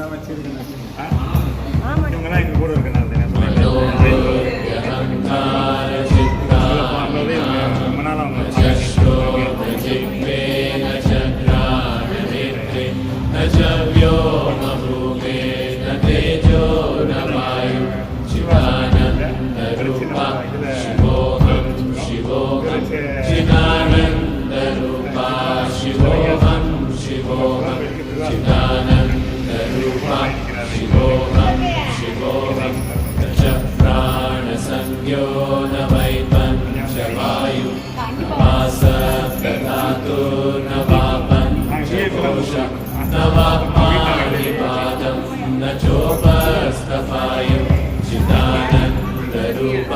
Mehmet Çelik'in नचोपस्तपायं चिदानन्दरूप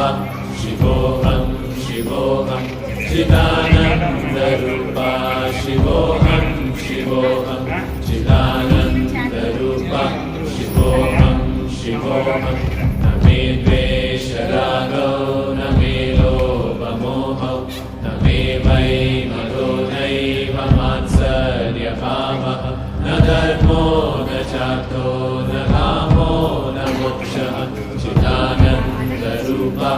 शिवोऽहं शिवोऽहं चिदानन्दरूप शिवोऽहं शिवोऽहं चिदानन्दरूप शिवोऽहं शिवोऽहं न मे द्वेषरा धर्मो न चातो न कामो न मोक्षः चिदानन्दरूपा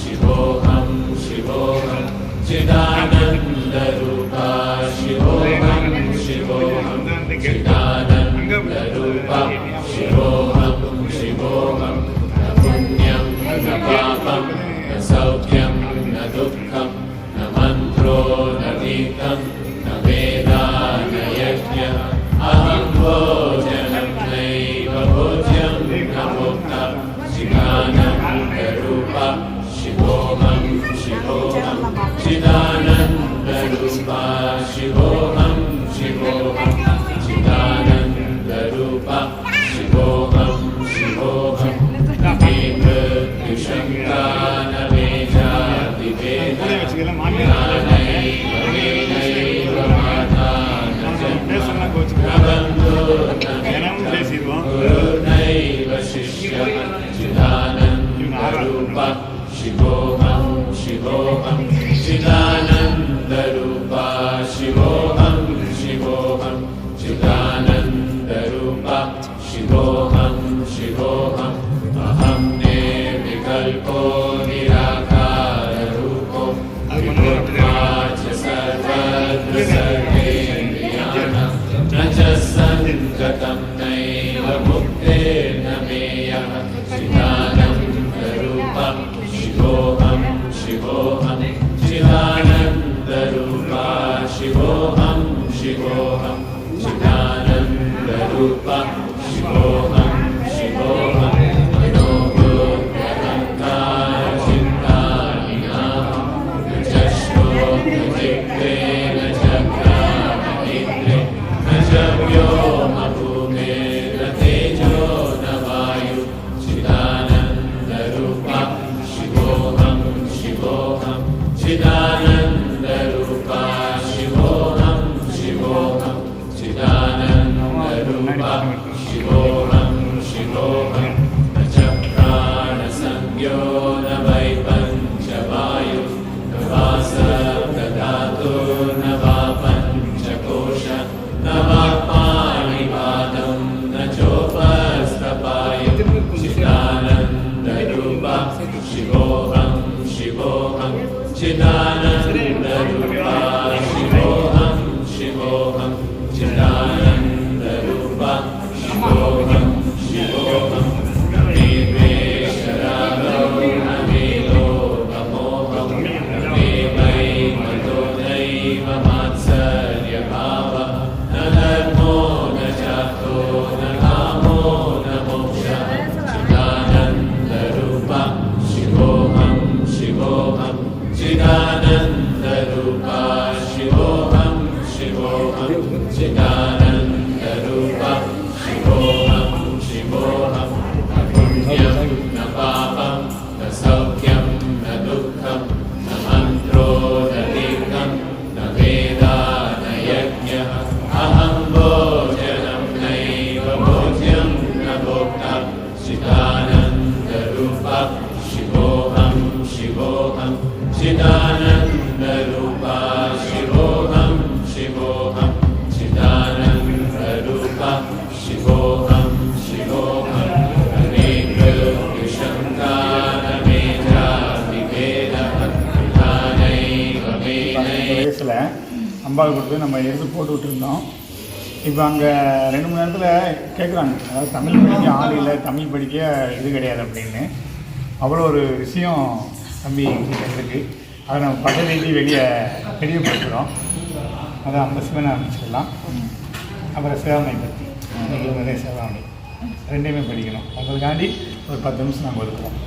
शिवोऽहं शिवोऽहं चिदानन्दरूपा शिवोऽहं शिवोऽहम् Rupa Shivoha. இப்போ அங்கே ரெண்டு மூணு நேரத்தில் கேட்குறாங்க. அதாவது தமிழ் படிக்க ஆள் இல்லை தமிழ் படிக்க இது கிடையாது அப்படின்னு. அவ்வளோ ஒரு விஷயம் தம்பி கிட்ட இருக்கு. அதை நம்ம பட்டதேதி வெளியே தெரியப்படுத்துகிறோம் அதை அந்த சிவனை ஆரம்பிச்சிடலாம் அப்புறம் சேவனை பற்றி. எங்களுக்கு நிறைய சேவாமை ரெண்டையுமே படிக்கணும். அதுக்காண்டி ஒரு பத்து நிமிஷம் நம்ம ஒதுக்குறோம்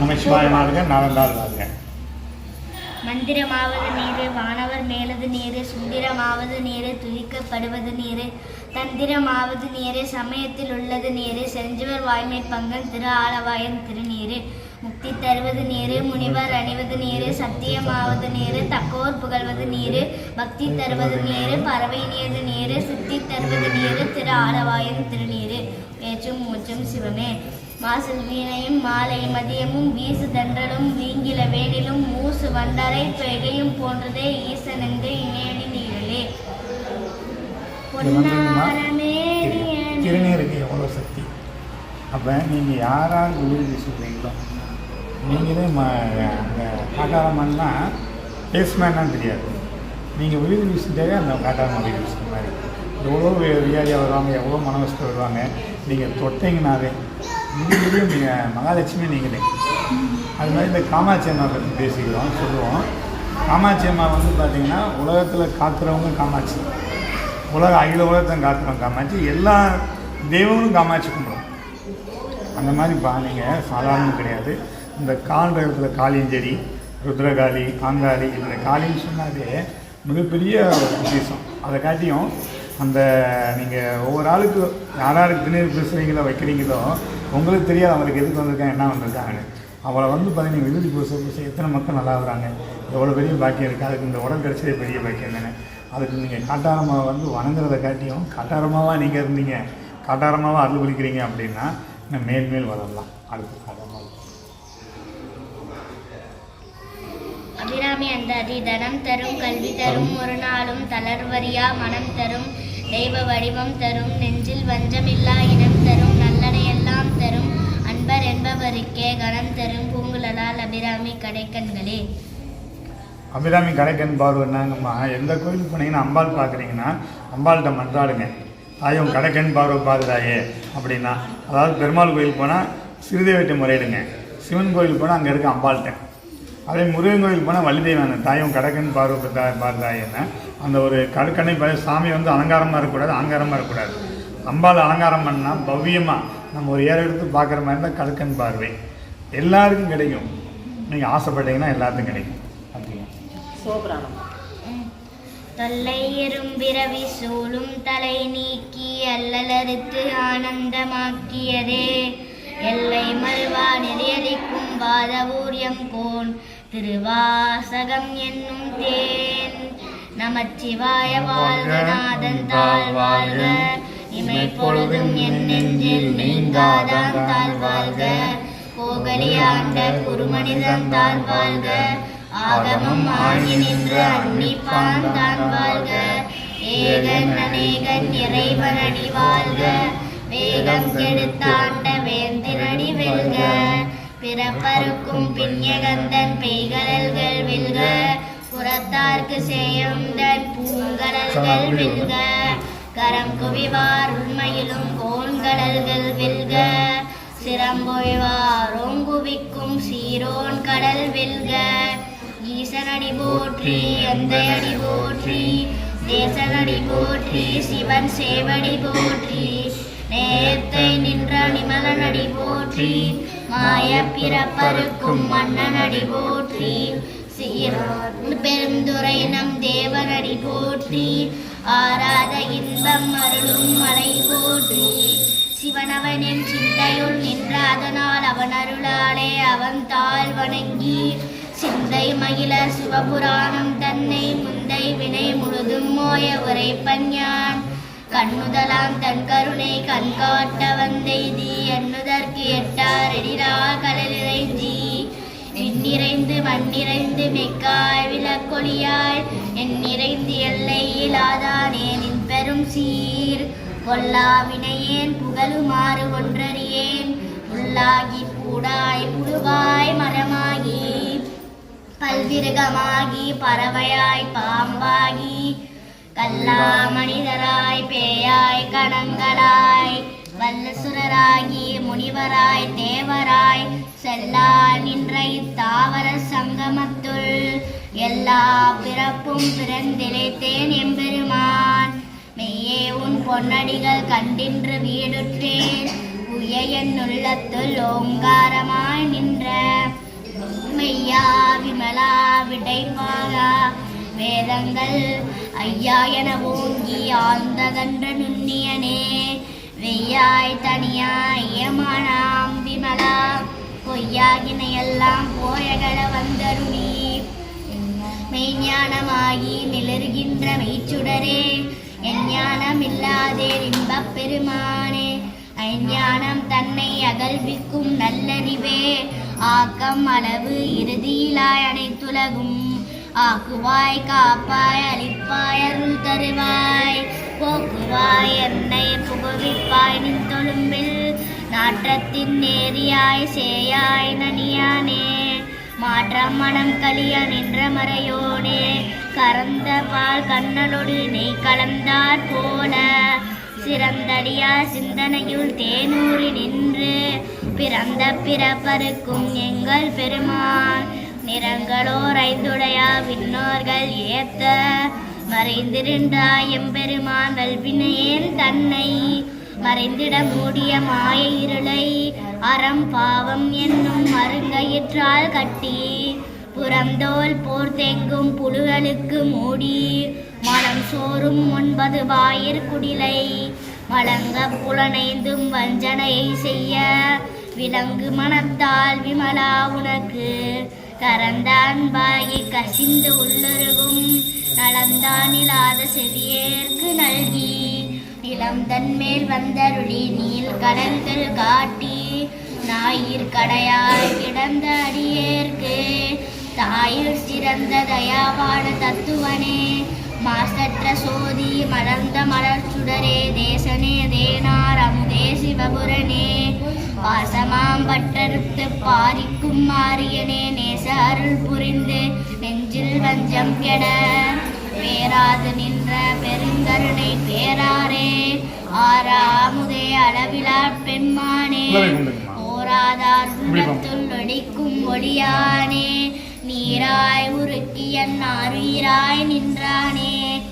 நம்ம சிவாயமாக நாலந்தாள் வாழ்க. மந்திரமாவது நீரு வானவர் மேலது நீரு சுந்திரமாவது நீரு துதிக்கப்படுவது நீரு தந்திரமாவது நீரு சமயத்தில் உள்ளது நீரு செஞ்சவர் வாய்மை பங்கன் திரு ஆலவாயன் திருநீரு முக்தி தருவது நீரு முனிவர் அணிவது நீரு சத்தியமாவது நீரு தக்கோர் புகழ்வது நீரு பக்தி தருவது நீரு பறவை நீரு நீரு சித்தி தருவது நீரு திரு ஆலவாயன் திருநீரு பேச்சும் மூச்சும் சிவமே. மாசில் வீணையும் மாலை மதியமும் வீசு தண்டலும் வீங்கில வேணிலும் மூசு வண்டரை பெகையும் போன்றதே ஈசன் என்று இணையடி நீரலே திருநீருக்கு எவ்வளோ சக்தி? அப்போ நீங்கள் யாராக விழுதி சொல்கிறீங்களோ நீங்களே அந்த காட்டாரம்மன்னா பேஸ்மேனான்னு தெரியாது. நீங்கள் விழுதி வீசிட்டாவே அந்த காட்டாரம்மன் விழுதி வீசுற மாதிரி. எவ்வளோ வியாதியாக வருவாங்க எவ்வளோ மனவஸ்து வருவாங்க நீங்கள் தொட்டிங்கனாவே முடியும் நீங்கள் மகாலட்சுமி நீங்களே. அது மாதிரி இந்த காமாட்சி அம்மா பற்றி பேசிக்கிறோம் சொல்லுவோம். காமாட்சி அம்மா வந்து பார்த்தீங்கன்னா உலகத்தில் காக்கிறவங்க காமாட்சி. உலக அகில உலகத்தை காத்துறவங்க காமாட்சி. எல்லா தெய்வங்களும் காமாட்சி கும்பிடும். அந்த மாதிரி பா நீங்கள் சாதாரணம் கிடையாது. இந்த கால்ற இடத்துல காளியஞ்செடி ருத்ரகாளி காங்காளி இந்த காளின்னு சொன்னாலே மிகப்பெரிய உத்தேசம் விசேஷம். அதை காட்டியும் அந்த நீங்கள் ஒவ்வொரு ஆளுக்கு யார் யாருக்கு திணீர் பேசுகிறீங்களோ வைக்கிறீங்களோ உங்களுக்கு தெரியாது அவங்களுக்கு எதுக்கு வந்திருக்காங்க என்ன வந்திருக்காங்கன்னு. அவளை வந்து பார்த்தீங்கன்னா விருதி பூச பூச எத்தனை மக்கள் நல்லா வராங்க. எவ்வளோ பெரிய பாக்கியம் இருக்குது அதுக்கு இந்த உடல் கிடைச்சதே பெரிய பாக்கியம் தானே. அதுக்கு நீங்கள் காட்டாரமாக வந்து வணங்குறதை காட்டியும் காட்டாரமாவாக நீங்கள் இருந்தீங்க காட்டாரமாவாக அருள் புரிக்கிறீங்க அப்படின்னா இன்னும் மேல் மேல் வளரலாம். அடுத்து காட்டாரமாக அபிராமி அந்தாதி தனம் தரும் கல்வி தரும் ஒரு நாளும் தளர்வரியா மனம் தரும் தெய்வ வடிவம் தரும் நெஞ்சில் வஞ்சமில்லா இனம் தரும். அபிராமி அபிராமி கடைக்கன் பார்வைன்னாங்கம்மா எந்த கோயிலுக்கு போனீங்கன்னா அம்பாள் பார்க்குறீங்கன்னா அம்பாள்கிட்ட மன்றாடுங்க. தாயும் கடைக்கன் பார்வை பாருதாயே அப்படின்னா அதாவது பெருமாள் கோயில் போனால் சிறுதேவிட்டு முறையிடுங்க. சிவன் கோயில் போனால் அங்கே இருக்க அம்பாள்கிட்ட. அதே முருகன் கோயில் போனால் வள்ளிதேவன் தாயும் கடைக்கன் பார்வை பார்த்தா அந்த ஒரு கடற்கனை சாமி வந்து அலங்காரமாக இருக்கக்கூடாது அலங்காரமாக இருக்கக்கூடாது. அம்பாள் அலங்காரம் பண்ணால் பவ்யமாக நம்ம ஒரு ஏற எடுத்து பார்க்குற மாதிரி இருந்தால் கடுக்கன் பார்வை. எல்லாருக்கும் கிடைக்கும். நீங்கள் ஆசைப்பட்டீங்கன்னா எல்லாத்துக்கும் கிடைக்கும். அப்படிங்க சோபராணம். தொல்லை எறும்பிறவி சூழும் தலை நீக்கி அல்லலறுத்து ஆனந்தமாக்கியதே. எல்லை மல்வா நெறியலிக்கும் வாதவூரியம் கோன் திருவாசகம் என்னும் தேன். நமச்சிவாய வாழ்க நாதன் தாழ் வாழ்க. இமை பொழுதும் என் நெஞ்சில் நீங்காதான் தாழ் வாழ்க கோகலியாண்ட குருமனிதன் தான் வாழ்க. ஆகமம் ஆகி நின்று அன்னிப்பான் தான் வாழ்க. ஏகன் அநேகன் இறைவனடி வாழ்க. வேகம் கெடுத்தாண்ட வேந்திரடி வெல்க. பிறப்பருக்கும் பின்யகந்தன் பெய்கடல்கள் வெல்க. புறத்தார்க்கு சேயந்தன் பூங்கடல்கள் வெல்க. கரம் குவிவார் உண்மையிலும் கோண்கடல்கள் வெல்க. சிரம்பொழிவார் ஓங்குவிக்கும் சீரோன் கடல் வெல்க. ஈசனடி போற்றி எந்தையடி போற்றி. தேசனடி போற்றி சிவன் சேவடி போற்றி. நேயத்தை நின்ற நிமலனடி போற்றி. மாய பிறப்பருக்கும் மன்னனடி போற்றி. பெருந்துரை நம் தேவனடி போற்றி. ஆராத இன்பம் அருளும் மலை போற்றி. சிவனவனின் சிந்தையுள் நின்ற அதனால் அவன் அருளாலே அவன் தாழ் வணங்கி சிந்தை மகிழ சிவபுராணம் தன்னை முந்தை வினை முழுதும் மோய உரைப்பன் யான். கண்ணுதலாம் தன் கருணை கண்காட்ட வந்தெய்தி எண்ணுதற்கு எட்டார் எடிரா கடலிறைஞ்சி. விண்ணிறைந்து மண்ணிறைந்து மெக்காய் விளக்கொழியாய் என் நிறைந்து எல்லையிலாதானே நின் பெரும் சீர். கொல்லா வினையேன் புகழுமாறு ஒன்றறியேன். உள்ளாகி பூடாய் புழுவாய் மரமாகி பல்விருகமாகி பறவையாய் பாம்பாகி கல்லா மனிதராய் பேயாய் கணங்களாய் வல்லசுரராகி முனிவராய் தேவராய் செல்லா நின்ற இத்தாவர சங்கமத்துள் எல்லா பிறப்பும் பிறந்திழைத்தேன் எம்பெருமா மெய்யே உன் பொன்னடிகள் கண்டின்று வீடுற்றேன். உய என் உள்ளத்துள் ஓங்காரமாய் நின்ற. மெய்யா விமலா விடைப்பாகா வேதங்கள் ஐயா என ஓங்கி ஆழ்ந்தகன்ற நுண்ணியனே. வெய்யாய் தனியாய் ஏமானாம் விமலா. பொய்யாகினையெல்லாம் போயகல வந்தருளி மெய்ஞானமாகி மிளர்கின்ற மெய்ச்சுடரே. எஞ்ஞானம் இல்லாதே இன்பப் பெருமானே ஐஞானம் தன்னை அகல்விக்கும் நல்லறிவே. ஆக்கம் அளவு இறுதியிலாய் அனைத்துலகும். ஆக்குவாய் காப்பாய் அளிப்பாய் அருள் தருவாய். போக்குவாய் என்னை புகுவிப்பாய் நின் தொழும்பில் நாற்றத்தின் நேரியாய் சேயாய் நனியானே மாற்றம் மனம் கலிய நின்ற மறையோனே. கறந்த பால் கண்ணலோடு நெய் கலந்தாற் போல. சிறந்தடியா சிந்தனையுள் தேனூறி நின்று பிறந்த பிறப்பருக்கும் எங்கள் பெருமான் நிறங்களோர் ஐந்துடையா விண்ணோர்கள் ஏத்த மறைந்திருந்தாய் எம்பெருமான் வல்வினையேன் தன்னை. மறைந்திட மூடிய மாய இருளை அறம் பாவம் என்னும் மருங்கயிற்றால் கட்டி. புறந்தோல் போர்த்தெங்கும் புழுகளுக்கு மூடி மனம் சோறும் ஒன்பது வாயிற் குடிலை. மலங்க புலனைந்தும் வஞ்சனையை செய்ய விலங்கு மனத்தால் விமலா உனக்கு. கரந்த அன்பாகி கசிந்து உள்ளருகும் நலந்தானிலாத செவியேற்கு நல்கி. இளம் தன்மேல் வந்தருளி நீல் கடல்கள் காட்டி ஞாயிற் கடையாய் கிடந்த அடியேற்கு. தாயில் சிறந்த தயாவான தத்துவனே மாசற்ற சோதி மலர்ந்த மலர் சுடரே தேசனே தேனார் அமுதே சிவபுரனே பாசமாம் பட்டறுத்து பாரிக்கும் மாரியனே நேச அருள் புரிந்து நெஞ்சில் வஞ்சம் கெட. பேராது நின்ற பெருங்கருணை பேராரே ஆறாமுதே அளவிலா பெண்மானே. ஓராதார் உள்ளத்துள் ஒளிக்கும் ஒளியானே நீராய் உருக்கியன் ஆறுயிராய் நின்றானே.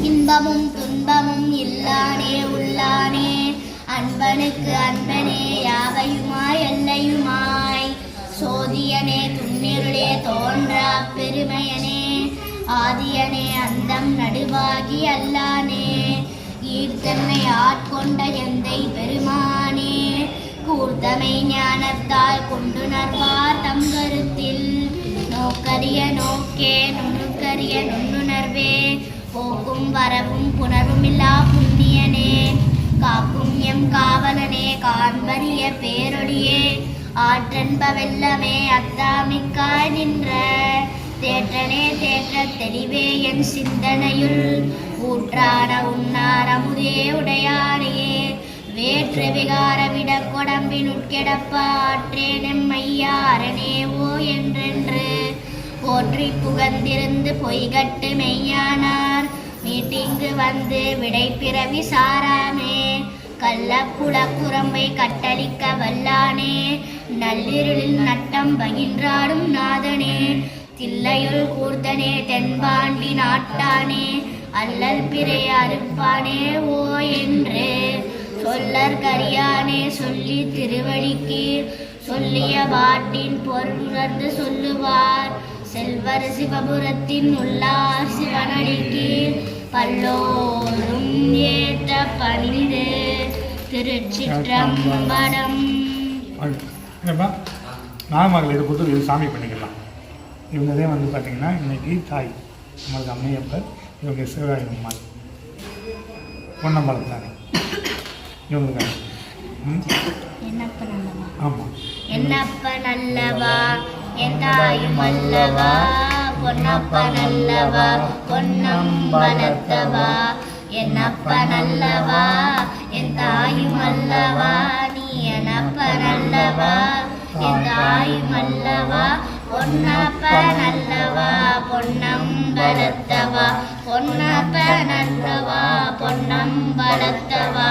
இன்பமும் துன்பமும் இல்லானே உள்ளானே. அன்பனுக்கு அன்பனே யாவையுமாய் எல்லையுமாய். சோதியனே துன்னிருளே தோன்றா பெருமையனே. ஆதியனே அந்தம் நடுவாகி அல்லானே. ஈர்த்தன்னை ஆட்கொண்ட எந்தை பெருமானே. கூர்த்தமை ஞானத்தால் கொண்டுணர்வார் தம் கருத்தில் நோக்கரிய நோக்கே நுணுக்கரிய நுண்ணுணர்வே. போக்கும் வரவும் புணர்வுமில்லா புண்ணியனே. காக்கும் எம் காவலனே காண்பரிய பேரொழியே. ஆற்றன்பவெல்லமே அத்தாமிக்காய் நின்ற. தேற்றனே தேற்ற தெளிவே என் சிந்தனையுள். ஊற்றான உன்னார் அமுதே உடையானே வேற்று விகார விட கொடம்பின் உட்கிடப்பாற்றேன் நெம்மையாரனே ஓ என்றென்று. போற்றி புகந்திருந்து பொய்கட்டு மெய்யானார். மீட்டிங்கு வந்து விடை பிறவி சாராமே. கள்ளப்புல குரம்பை கட்டளிக்க வல்லானே. நள்ளிருளில் நட்டம் பகின்றாடும் நாதனே. தில்லையுள் கூர்த்தனே தென்பாண்டி நாட்டானே. அல்லல் பிறை அறுப்பானே ஓ என்று. சொல்லற் கரியானே சொல்லி திருவடிக்கு சொல்லிய பாட்டின் பொருணர்ந்து சொல்லுவார். செல்வர் சிவபுரத்தின் உள்ளார் சிவனடிக்கு பல்லோரும் ஏற்ற பணிந்து திருச்சிற்றம்பலம். என்னப்பா? நாகமகள் இதை கொடுத்து இது சாமி பண்ணிக்கலாம். இவங்கதே வந்து பார்த்தீங்கன்னா இன்னைக்கு தாய் நம்மளுக்கு அம்மையப்பர் இவங்க சிவராயம்மாள் பொன்னம்பலம் தானே இவங்க. ஆமாம் என்னப்ப நல்லவா என் தாயும் அல்லவா பொன்னப்ப நல்லவா பொன்னம்பலத்தவா? என்னப்ப நல்லவா என் தாயும் அல்லவா நீ எனப்ப நல்லவா என் தாயும் அல்லவா பொன்னப்ப நல்லவா பொன்னம்பலத்தவா? பொன்னப்ப நல்லவா பொன்னம்பலத்தவா?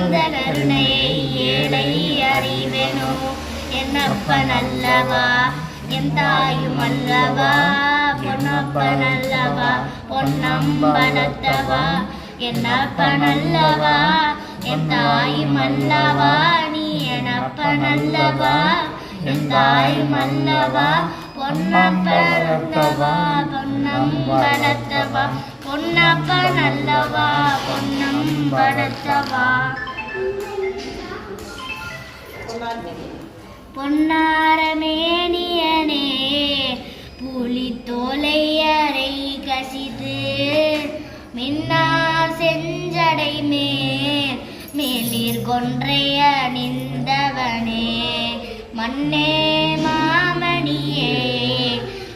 நின்னாந்த கருணையை ஏழை அறிவனு? என்னப்பன் அல்லவா என் தாயும் அல்லவா? பொன்னப்பன் அல்லவா பொன்னம்பலத்தவா என்னப்பன் அல்லவா என் தாயும் அல்லவா? நீ எனப்பன் அல்லவா என் தாயும் அல்லவா? பொன்னம்பலத்தவா பொன்னப்பன் அல்லவா பொன்னம்பலத்தவா பொன்னாரமேனியனே புலித்தோலை அறை கசிது. மின்னா செஞ்சடை மேல் மேலிர் கொன்றை அணிந்தவனே. மண்ணே மாமணியே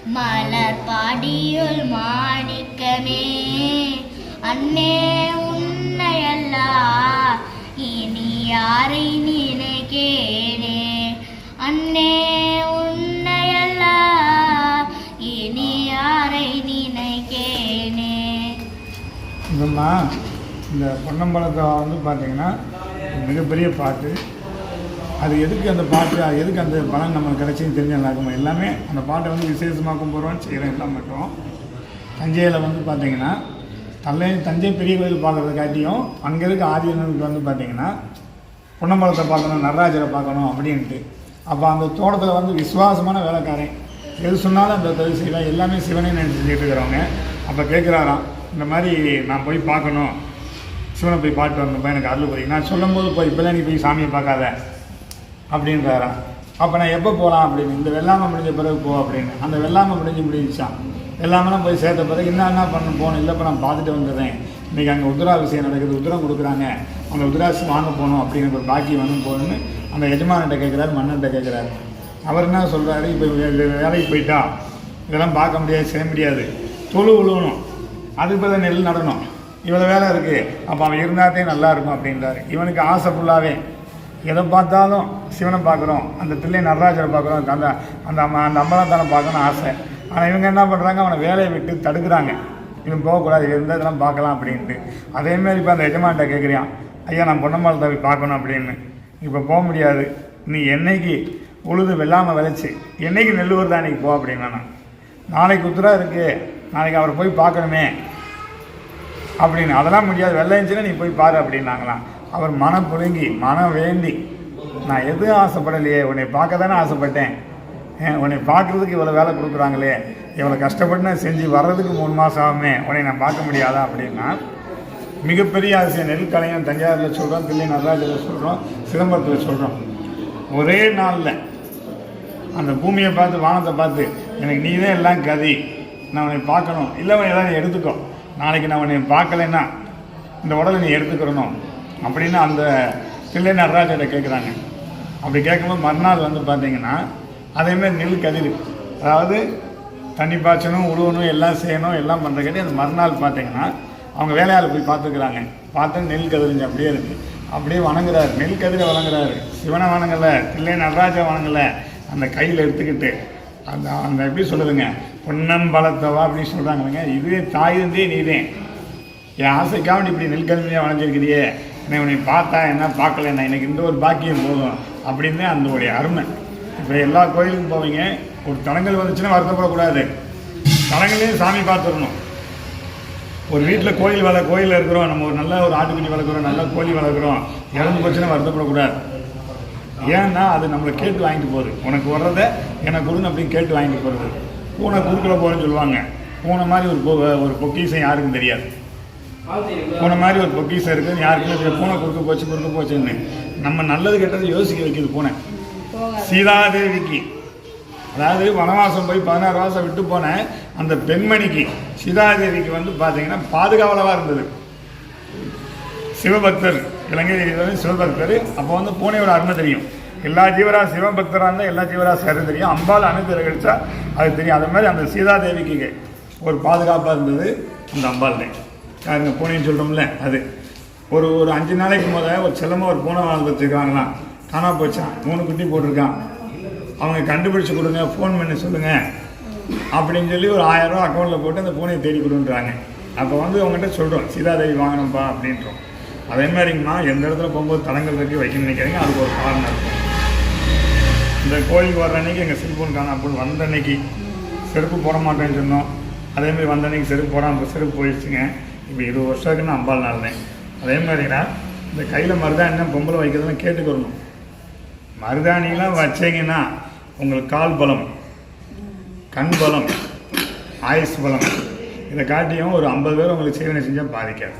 மலர் பாடியுள் மாணிக்கமே. அன்னே யாரை நினைக்கேனே அன்னே உன்னையல்லா இனி யாரை நினைக்கேனே இதம்மா இந்த பொன்னம்பலத்தை வந்து பார்த்தீங்கன்னா மிகப்பெரிய பாட்டு. அது எதுக்கு அந்த பாட்டு அது எதுக்கு அந்த பலன் நம்மளுக்கு கிடைச்சின்னு தெரிஞ்ச நல்லாக்குமா எல்லாமே அந்த பாட்டை வந்து விசேஷமாக கும்பிட்றோன்னு செய்கிறோம் எல்லாம் மட்டும். தஞ்சையில் வந்து பார்த்தீங்கன்னா தலை தஞ்சை பெரிய கோயில் பார்க்குறத காட்டியும் அங்கே இருக்க ஆதீனத்துக்கு வந்து பார்த்தீங்கன்னா பொன்னம்பலத்தை பார்க்கணும் நடராஜரை பார்க்கணும் அப்படின்ட்டு. அப்போ அந்த தோட்டத்தில் வந்து விசுவாசமான வேலைக்காரன். எது சொன்னாலும் அந்த தொழில் செய்யலாம் எல்லாமே சிவனே நினச்சிட்டு இருக்கிறவங்க. அப்போ கேட்குறாராம் இந்த மாதிரி நான் போய் பார்க்கணும். சிவனை போய் பாட்டு வரணும்ப்பா எனக்கு அருள் புரியும். நான் சொல்லும்போது போய் இப்போல்லாம் நீ போய் சாமியை பார்க்காத. அப்படின்றாராம். அப்போ நான் எப்போ போகலாம் அப்படின்னு இந்த வெள்ளாமை முடிஞ்ச பிறகு போ அப்படின்னு. அந்த வெள்ளாமை முடிஞ்சு முடிஞ்சான் வெள்ளாமெல்லாம் போய் சேர்த்த பிறகு என்ன என்ன பண்ண போகணும் இல்லைப்பா நான் பார்த்துட்டு வந்துடுறேன். இன்றைக்கி அங்கே உத்தராபிஷேகம் நடக்குது உத்தரம் கொடுக்குறாங்க. அந்த உத்தராசி வாங்க போகணும் அப்படிங்கிற ஒரு பாக்கி வந்து போகணும்னு அந்த எஜமான்கிட்ட கேட்குறாரு மன்னன்கிட்ட கேட்குறாரு. அவர் என்ன சொல்கிறாரு இப்போ வேலைக்கு போயிட்டா. இதெல்லாம் பார்க்க முடியாது செய்ய முடியாது. தொழு உழுவணும். அதுக்கு பதில் நெல் நடணும். இவ்வளோ வேலை இருக்குது அப்போ அவன் இருந்தாதே நல்லா இருக்கும் அப்படின்றாரு. இவனுக்கு ஆசை ஃபுல்லாகவே எதை பார்த்தாலும் சிவனை பார்க்குறோம். அந்த பிள்ளை நடராஜரை பார்க்குறோம். அந்த அந்த அம்மா அந்த அம்பலத்தானை பார்க்கணும் ஆசை. ஆனால் இவங்க என்ன பண்ணுறாங்க அவனை வேலையை விட்டு தடுக்கிறாங்க. இவன் போகக்கூடாது. இருந்தால் இதெல்லாம் பார்க்கலாம் அப்படின்ட்டு. அதேமாரி இப்போ அந்த எஜமான்கிட்ட கேட்குறியான் ஐயா நான் பொன்னம்மாள் தவி பார்க்கணும் அப்படின்னு. இப்போ போக முடியாது. நீ என்னைக்கு உழுது வெள்ளாமல் விளைச்சி என்னைக்கு நெல் வருதா அன்றைக்கி போ அப்படின்னா நாளைக்கு உத்தரா இருக்குது நாளைக்கு அவரை போய் பார்க்கணுமே. அப்படின்னு. அதெல்லாம் முடியாது. வெள்ளை இருந்துச்சுன்னா நீ போய் பாரு அப்படின்னாங்களாம். அவர் மனம் புழுங்கி மனம் வேண்டி நான் எதுவும் ஆசைப்படலையே? உன்னை பார்க்க தானே ஆசைப்பட்டேன். ஏன், உன்னை பார்க்குறதுக்கு இவ்வளோ வேலை கொடுக்குறாங்களே. இவ்வளோ கஷ்டப்பட்டு நான் செஞ்சு வர்றதுக்கு மூணு மாதம் ஆகுமே. உன்னை நான் பார்க்க முடியாதா அப்படின்னா மிகப்பெரிய ஆசிரியர் நெல்கலைஞன் தஞ்சாவூரில் சொல்கிறோம் தில்லை நடராஜரில் சொல்கிறோம் சிதம்பரத்தில் சொல்கிறோம் ஒரே நாளில் அந்த பூமியை பார்த்து வானத்தை பார்த்து எனக்கு நீ தான் எல்லாம் கதி. நான் உன்னை பார்க்கணும். இல்லை ஏதாவது நீ எடுத்துக்கோ. நாளைக்கு நான் உன்னை பார்க்கலைன்னா இந்த உடலை நீ எடுத்துக்கிறணும். அப்படின்னு அந்த தில்லை நடராஜரை கேட்குறாங்க அப்படி கேட்கும்போது மறுநாள் வந்து பார்த்தீங்கன்னா அதேமாதிரி நெல் கதிர். அதாவது தண்ணி பாய்ச்சணும் உழுவணும் எல்லாம் செய்யணும் எல்லாம் பண்ணுறக்காட்டி அந்த மறுநாள் பார்த்தீங்கன்னா அவங்க வேலையால் போய் பார்த்துக்கிறாங்க. பார்த்தா நெல் கதிரிஞ்சு அப்படியே இருக்குது அப்படியே வணங்குறாரு. நெல் கதிரை வணங்குறாரு. சிவனை வணங்கலை. தில்லை நடராஜா வணங்கலை. அந்த கையில் எடுத்துக்கிட்டு அந்த அந்த எப்படி சொல்லுதுங்க? பொன்னம் பலத்தவா அப்படின்னு சொல்கிறாங்களேங்க இதுவே தாய் இருந்தே நீதேன் என் ஆசைக்காக நீ இப்படி நெல்கருமையாக வளைஞ்சிருக்கிறியே என்னை உன்னை பார்த்தா என்ன பார்க்கல? நான் எனக்கு இந்த ஒரு பாக்கியம் போதும். அப்படின்னு அந்த உடைய அருமை. இப்போ எல்லா கோயிலுக்கும் போவீங்க. ஒரு தலங்கள் வந்துச்சுன்னா வருத்தப்படக்கூடாது. தலங்களையும் சாமி பார்த்துடணும். ஒரு வீட்டில் கோயில் வள கோயிலில் இருக்கிறோம். நம்ம ஒரு நல்ல ஒரு ஆட்டுக்குட்டி வளர்க்குறோம் நல்ல கோழி வளர்க்குறோம். இறந்து போச்சுன்னா வருத்தப்படக்கூடாது. ஏன்னா அது நம்மளை கேட்டு வாங்கிட்டு போகுது. உனக்கு வர்றதை எனக்கு கொடுங்க அப்படின்னு கேட்டு வாங்கிட்டு போகிறது பூனை குறுக்கில் போகிறேன்னு சொல்லுவாங்க. பூனை மாதிரி ஒரு பொ ஒரு பொக்கிஷம் யாருக்கும் தெரியாது. பூனை மாதிரி ஒரு பொக்கிஷம் இருக்குன்னு யாருக்குமே தெரியாது. பூனை குறுக்க போச்சு குறுக்க போச்சுன்னு. நம்ம நல்லது கெட்டது யோசிக்க வைக்குது பூனை. சீதாதேவிக்கு அதாவது வனவாசம் போய் பதினாறு மாதம் விட்டு போன அந்த பெண்மணிக்கு சீதாதேவிக்கு வந்து பார்த்தீங்கன்னா பாதுகாவலவாக இருந்தது. சிவபக்தர் இலங்கை சிவபக்தர். அப்போ வந்து பூனையோட அருமை தெரியும். எல்லா ஜீவராசி சிவபக்தராக இருந்தால் எல்லா ஜீவராசி அருமை தெரியும். அம்பாள் அனுப்பி கழிச்சா அது தெரியும். அது மாதிரி அந்த சீதாதேவிக்கு ஒரு பாதுகாப்பாக இருந்தது அந்த அம்பாள் யாருங்க பூனைன்னு சொல்கிறோம்ல அது. ஒரு ஒரு அஞ்சு நாளைக்கு முதல்ல ஒரு செல்லமாக ஒரு பூனை வாழ்ந்து வச்சுருக்காங்களாம். காணா போச்சான் மூணு குட்டி போட்டிருக்கான். அவங்க கண்டுபிடிச்சு கொடுங்க ஃபோன் பண்ணி சொல்லுங்கள் அப்படின்னு சொல்லி ஒரு ஆயிரம் ரூபா அக்கௌண்ட்டில் போட்டு அந்த ஃபோனை தேடி கொடுன்றாங்க. அப்போ வந்து அவங்ககிட்ட சொல்கிறோம் சீதாதேவி வாங்கணும்ப்பா அப்படின்றோம். அதே மாதிரிங்கம்மா எந்த இடத்துல போகும்போது தடங்கள் இருக்கு வைக்கணும்னு நினைக்கிறீங்க அதுக்கு ஒரு காரணம் இருக்கும் இந்த கோயிலுக்கு வர்ற அன்னைக்கு எங்கள் செல்ஃபோன் காணும் அப்படின்னு வந்த அன்னைக்கு செருப்பு போட மாட்டேன்னு சொன்னோம். அதே மாதிரி வந்த அன்னைக்கு செருப்பு போடாமல் செருப்பு போயிடுச்சுங்க. இப்போ இருபது வருஷத்துக்கு நான் அம்பாள் நாள்னேன். அதே மாதிரினா இந்த கையில் மருதாணி என்ன பொம்பளை வைக்கிறதுன்னு கேட்டுக்கொள்ளணும். மருதாணிலாம் வச்சீங்கன்னா உங்களுக்கு கால் பலம் கண் பலம் ஆயுஸ் பலம். இதை காட்டியும் ஒரு ஐம்பது பேர் உங்களுக்கு சேவனை செஞ்சால் பாதிக்காது.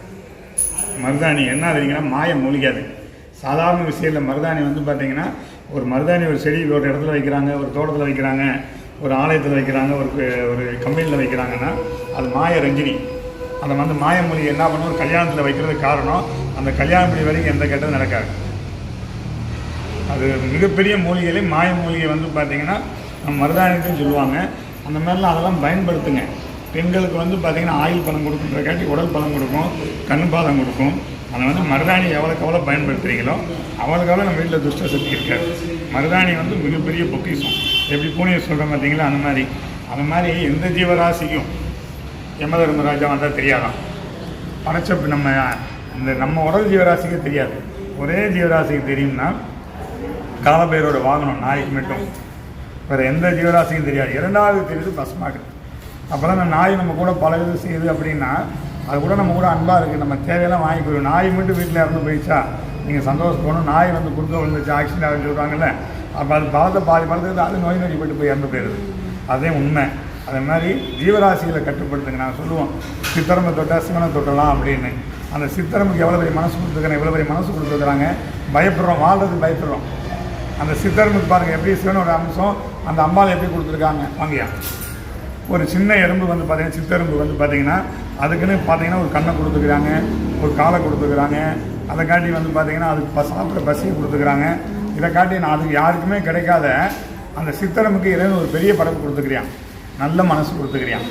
மருதாணி என்ன தெரியுங்கன்னா மாயம் மூலிகாது சாதாரண விஷயத்தில் மருதாணி வந்து பார்த்தீங்கன்னா ஒரு மருதாணி ஒரு செடி ஒரு இடத்துல வைக்கிறாங்க ஒரு தோட்டத்தில் வைக்கிறாங்க ஒரு ஆலயத்தில் வைக்கிறாங்க ஒரு ஒரு கம்பெனியில் வைக்கிறாங்கன்னா அது மாய ரஞ்சினி. அதை வந்து மாய மொழி என்ன பண்ணும்? ஒரு கல்யாணத்தில் வைக்கிறதுக்கு காரணம் அந்த கல்யாணம் மொழி வரைக்கும் எந்த கெட்டதும் நடக்காது. அது மிகப்பெரிய மூலிகையிலே மாய மூலிகை வந்து பார்த்திங்கன்னா நம்ம சொல்லுவாங்க. அந்த மாதிரிலாம் அதெல்லாம் பயன்படுத்துங்க. பெண்களுக்கு வந்து பார்த்தீங்கன்னா ஆயில் பலம் கொடுக்குன்றக்காட்டி உடல் பலம் கொடுக்கும் கண் பாதம் கொடுக்கும். அதை வந்து மருதாணி எவ்வளோக்கு எவ்வளோ பயன்படுத்துகிறீங்களோ அவ்வளோக்கு எவ்வளோ நம்ம வீட்டில் துஷ்ட சக்தி இருக்காது. மருதாணி வந்து மிகப்பெரிய பொக்கிஷம். எப்படி பூனையை சொல்கிறோம் பார்த்தீங்களா? அந்த மாதிரி. அந்த மாதிரி எந்த ஜீவராசிக்கும் யம தர்மராஜா வந்தால் தெரியாதான். படைச்ச நம்ம இந்த நம்ம உடல் ஜீவராசிக்கு தெரியாது. ஒரே ஜீவராசிக்கு தெரியும்னா காலபேரோட வாங்கணும் நாய்க்கு மட்டும். வேறு எந்த ஜீவராசிக்கும் தெரியாது. இரண்டாவது தெரியுது பசுமாடு தான் அந்த நாய் நம்ம கூட பழகுது செய்யுது அப்படின்னா அது கூட நம்ம கூட அன்பாக இருக்குது நம்ம தேவையெல்லாம் வாங்கி போயிடும் நாய் மட்டும் வீட்டில் இறந்து போயிடுச்சா? நீங்கள் சந்தோஷப்படணும். நாய் வந்து குறுக்க விழுந்துச்சு ஆக்சிடென்ட் ஆகுன்னு சொல்கிறாங்கல்ல அப்போ அது பலத்தை பாதி பலத்துக்கு அது நோய் நொடிப்பட்டு போய் இறந்து போயிடுது. அதே உண்மை. அதே மாதிரி ஜீவராசிகளை கட்டுப்படுத்துங்க. நான் சொல்லுவோம் சித்தரம்பை தொட்டால் சிவனை தொட்டலாம் அப்படின்னு. அந்த சித்தரம்புக்கு எவ்வளோ பெரிய மனசு கொடுத்துருக்காங்க எவ்வளோ பெரிய மனசு கொடுத்துருக்குறாங்க? பயப்படுறோம் வாழ்றதுக்கு பயப்படுறோம். அந்த சித்தர்மத்து பாருங்கள் எப்படி சிவனோட அம்சம் அந்த அம்பாள் எப்படி கொடுத்துருக்காங்க வாங்கியா. ஒரு சின்ன எறும்பு வந்து பார்த்தீங்கன்னா சித்தெரும்பு வந்து பார்த்தீங்கன்னா அதுக்குன்னு பார்த்தீங்கன்னா ஒரு கண்ணை கொடுத்துக்கிறாங்க ஒரு காலை கொடுத்துக்கிறாங்க அதை காட்டி வந்து பார்த்தீங்கன்னா அதுக்கு ப சாப்பிட்ற பசியை கொடுத்துக்கிறாங்க. இதை காட்டி நான் அதுக்கு யாருக்குமே கிடைக்காத அந்த சித்தரம்புக்கு இறைவன் ஒரு பெரிய படப்பு கொடுத்துக்கிறான் நல்ல மனசு கொடுத்துக்கிறான்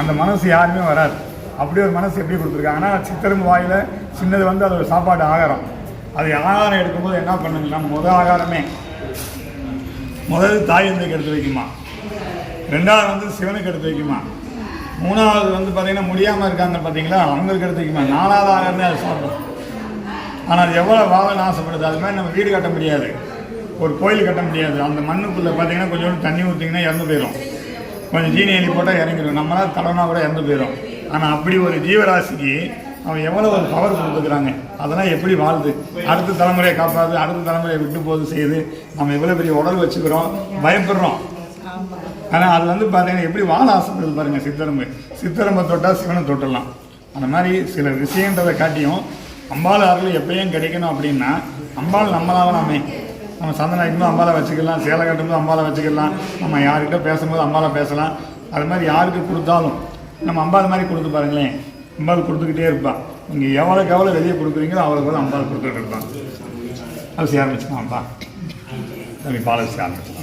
அந்த மனசு யாருமே வராது. அப்படி ஒரு மனசு எப்படி கொடுத்துருக்காங்கன்னா சித்தரும்பு வாயில் சின்னது வந்து அது ஒரு சாப்பாடு ஆகாரம். அது ஆகாரம் எடுக்கும்போது என்ன பண்ணுங்கன்னா முதல் ஆகாரமே முதல் தாய் எந்தைக்கு எடுத்து வைக்குமா. ரெண்டாவது வந்து சிவனுக்கு எடுத்து வைக்குமா. மூணாவது வந்து பார்த்தீங்கன்னா முடியாமல் இருக்காங்க பார்த்தீங்களா அவங்களுக்கு எடுத்து வைக்குமா. நாலாவது ஆகாரமே அது சாப்பிடும். ஆனால் அது எவ்வளோ வாழன்னு ஆசைப்படுது அது மாதிரி நம்ம வீடு கட்ட முடியாது. ஒரு கோயில் கட்ட முடியாது. அந்த மண்ணுக்குள்ளே பார்த்தீங்கன்னா கொஞ்சோண்டு தண்ணி ஊற்றிங்கன்னா இறந்து போயிடும் கொஞ்சம் ஜீனி எலி போட்டால் இறங்கிடும் நம்மளால் தடவினா கூட இறந்து போயிடும் ஆனால் அப்படி ஒரு ஜீவராசிக்கு அவன் எவ்வளோ ஒரு பவர் கொடுத்துக்கிறாங்க அதெல்லாம் எப்படி வாழுது அடுத்த தலைமுறையை காப்பாது அடுத்த தலைமுறையை விட்டு போது செய்யுது நம்ம எவ்வளோ பெரிய உடல் வச்சுக்கிறோம் பயப்படுறோம். ஆனால் அது வந்து பார்த்தீங்கன்னா எப்படி வாழ ஆசைப்படுது பாருங்கள் சித்தரம்பு. சித்தரம்பை தொட்டால் சிவனை தொட்டலாம். அந்த மாதிரி சில விஷயன்றதை காட்டியும் அம்பாள் அருள் எப்பயும் கிடைக்கணும் அப்படின்னா அம்பாள் நம்மளாகலாமே நம்ம சந்தனம் வைக்கும்போது அம்பாலை வச்சுக்கலாம் சேலை கட்டும்போது அம்பாலை வச்சுக்கலாம் நம்ம யார்கிட்ட பேசும்போது அம்பாலை பேசலாம். அது மாதிரி யாருக்கு கொடுத்தாலும் நம்ம அம்பாள் மாதிரி கொடுத்து பாருங்களேன் அம்பாள் கொடுத்துக்கிட்டே இருப்பான். நீங்கள் எவ்வளோக்கு எவ்வளோ வெளியே கொடுக்குறீங்களோ அவ்வளோக்கு எவ்வளோ அம்பாள் கொடுத்துட்டு இருப்பான். அது ஆரம்பிச்சுக்கலாம் அப்பா தம்பி பாலசி ஆரம்பிச்சு